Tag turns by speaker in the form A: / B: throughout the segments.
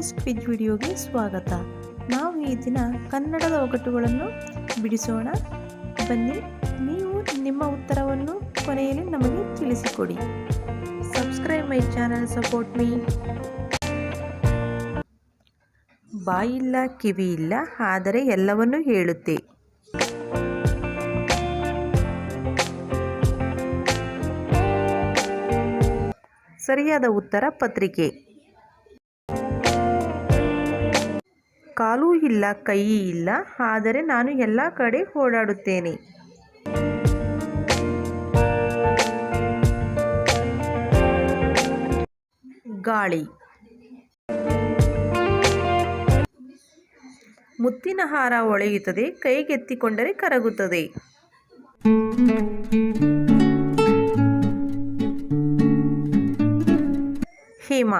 A: S quiz ವಿಡಿಯೋಗೆ ಸ್ವಾಗತ. ನಾವು ಈ ದಿನ ಕನ್ನಡದ ಒಗಟುಗಳನ್ನು ಬಿಡಿಸೋಣ. ಬನ್ನಿ, ನೀವು ನಿಮ್ಮ ಉತ್ತರವನ್ನು ಕೊನೆಯಲ್ಲಿ ನಮಗೆ ತಿಳಿಸಿಕೊಡಿ. Subscribe my channel, support me. ಬಾಯಿಲ್ಲ ಕಿವಿ ಇಲ್ಲ, ಆದರೆ ಎಲ್ಲವನ್ನೂ ಹೇಳುತ್ತೆ. ಸರಿಯಾದ ಉತ್ತರ ಪತ್ರಿಕೆ. ಕಾಲೂ ಇಲ್ಲ, ಕೈ ಇಲ್ಲ. ಆದರೆ ನಾನು ಎಲ್ಲ ಕಡೆ ಓಡಾಡುತ್ತೇನೆ. ಗಾಳಿ. ಮುತ್ತಿನ ಹಾರ ಒಳೆಯುತ್ತದೆ ಕೈಗೆತ್ತಿಕೊಂಡರೆ ಕರಗುತ್ತದೆ. ಹೇಮ.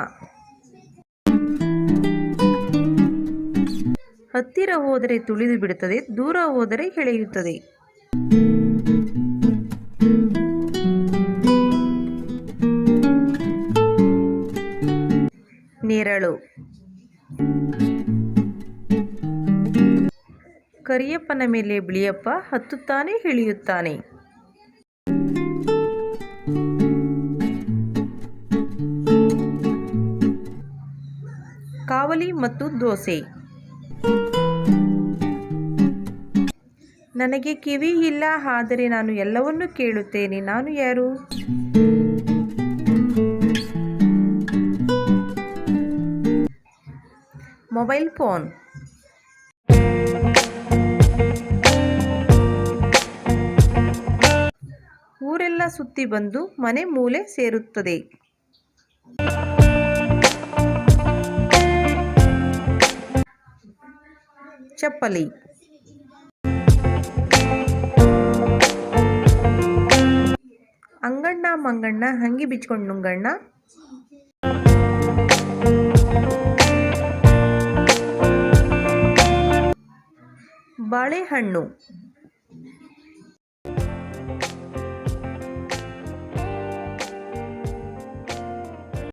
A: ಹತ್ತಿರ ಹೋದರೆ ತುಳಿದು ಬಿಡುತ್ತದೆ, ದೂರ ಹೋದರೆ ಎಳೆಯುತ್ತದೆ ನೆರಳು. ಕರಿಯಪ್ಪನ ಮೇಲೆ ಬಿಳಿಯಪ್ಪ ಹತ್ತುತ್ತಾನೆ ಇಳಿಯುತ್ತಾನೆ ಕಾವಲಿ ಮತ್ತು ದೋಸೆ. ನನಗೆ ಕಿವಿ ಇಲ್ಲ, ಆದರೆ ನಾನು ಎಲ್ಲವನ್ನೂ ಕೇಳುತ್ತೇನೆ. ನಾನು ಯಾರು? Mobile phone. ಊರೆಲ್ಲ ಸುತ್ತಿ ಬಂದು ಮನೆ ಮೂಲೆ ಸೇರುತ್ತದೆ. ಚಪ್ಪಲಿ. ಅಂಗಣ್ಣ ಮಂಗಣ್ಣ ಹಂಗೆ ಬಿಚ್ಕೊಂಡು ನುಂಗಣ್ಣ. ಬಾಳೆಹಣ್ಣು.